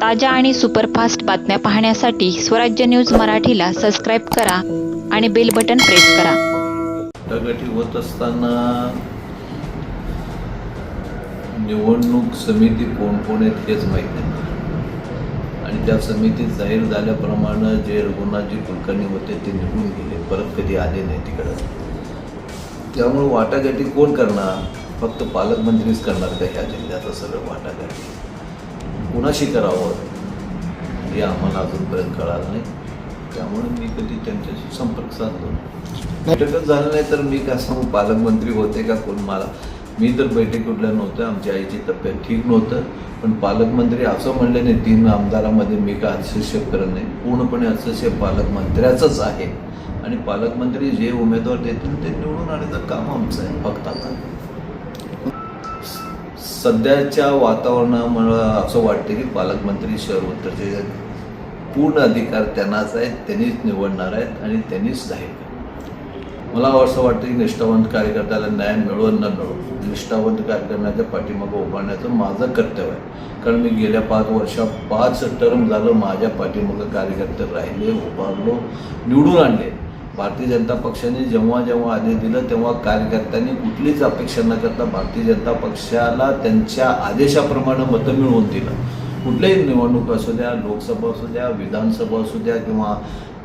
ताज्या आणि सुपरफास्ट बातम्या पाहण्यासाठी स्वराज्य न्यूज मराठीला सबस्क्राईब करा आणि बेल बटन प्रेस करा. वाटाघाटी होत असताना निवडणूक समिती कोण कोण आहेत हेच माहीत नाही. आणि त्या समितीत जाहीर झाल्याप्रमाणे जे रघुनाथजी कुलकर्णी होते ते निघून गेले. परत कधी आले नाही तिकडं. त्यामुळे वाटाघाटी कोण करणार? फक्त पालकमंत्रीच करणार का ह्या जिल्ह्याचं सगळं वाटाघाटी? कुणाशी करावं हे आम्हाला अजूनपर्यंत कळालं नाही. त्यामुळे मी कधी त्यांच्याशी संपर्क साधलो बैठकच झालं नाही तर मी का सांगू पालकमंत्री होते का कोण मला? मी तर बैठक कुठल्या नव्हतं आमच्या आईची तब्येत ठीक नव्हतं. पण पालकमंत्री असं म्हणलं नाही तीन आमदारामध्ये मी काय हस्तक्षेप करत नाही. पूर्णपणे हस्तक्षेप पालकमंत्र्याचंच आहे. आणि पालकमंत्री जे उमेदवार देतील ते निवडून आणायचं काम आमचं आहे फक्त आता. सध्याच्या वातावरणामुळं असं वाटतं की पालकमंत्री शहर उत्तरचे पूर्ण अधिकार त्यांनाच आहेत त्यांनीच निवडणार आहेत आणि त्यांनीच जाहीर मला असं वाटतं की निष्ठावंत कार्यकर्त्याला न्याय मिळवून न मिळो निष्ठावंत कार्यकर्त्याच्या पाठीमागं उभारण्याचं माझं कर्तव्य आहे. कारण मी गेल्या पाच वर्षात पाच टर्म झालं माझ्या पाठीमागं कार्यकर्ते राहिले उभारलो निवडून आणले. भारतीय जनता पक्षाने जेव्हा जेव्हा आदेश दिलं तेव्हा कार्यकर्त्यांनी कुठलीच अपेक्षा न करता भारतीय जनता पक्षाला त्यांच्या आदेशाप्रमाणे मतं मिळवून दिलं. कुठल्याही निवडणूक असू द्या लोकसभा असू द्या विधानसभा असू द्या किंवा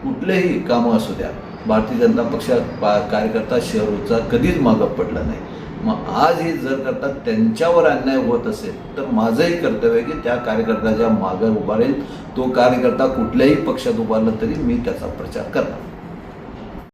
कुठलेही कामं असू द्या भारतीय जनता पक्षात पा कार्यकर्ता शहरचा कधीच मागं पडला नाही. मग आज हे जर करता त्यांच्यावर अन्याय होत असेल तर माझंही कर्तव्य आहे की त्या कार्यकर्त्याच्या मागं उभा राहील तो कार्यकर्ता कुठल्याही पक्षात उभारला तरी मी त्याचा प्रचार करणार.